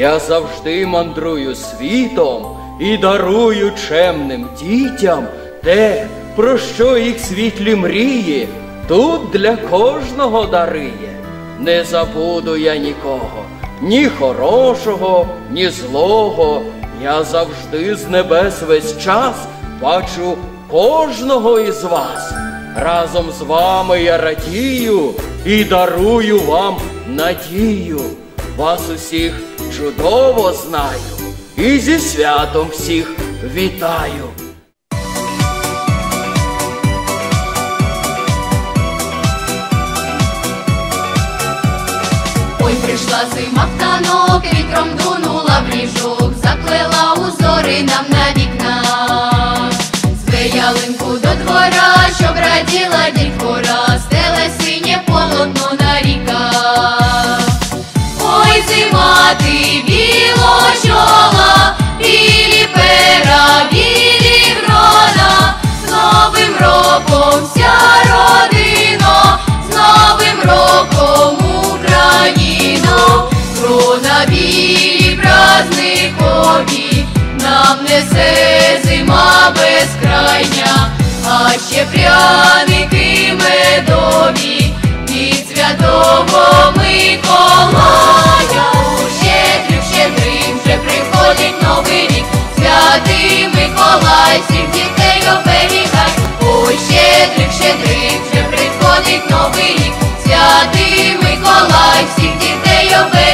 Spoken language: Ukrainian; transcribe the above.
Я завжди мандрую світом і дарую чемним дітям те, про що їх світлі мрії, тут для кожного дариє. Не забуду я нікого, ні хорошого, ні злого. Я завжди з небес весь час бачу кожного із вас. Разом з вами я радію і дарую вам надію. Вас усіх чудово знаю і зі святом всіх вітаю. Ой, прийшла зима в танок, вітром дунула в ліжок, заплела узори нам на вікнах. Зве ялинку до двора, щоб раділа дітвора, несе зима безкрайня, а ще пряники медові від святого Миколая. У щедрів щедрим вже приходить новий рік, святий Миколай, всіх дітей оберігай, у щедрих щедрим вже приходить новий рік, святий Миколай, всіх дітей оберігай.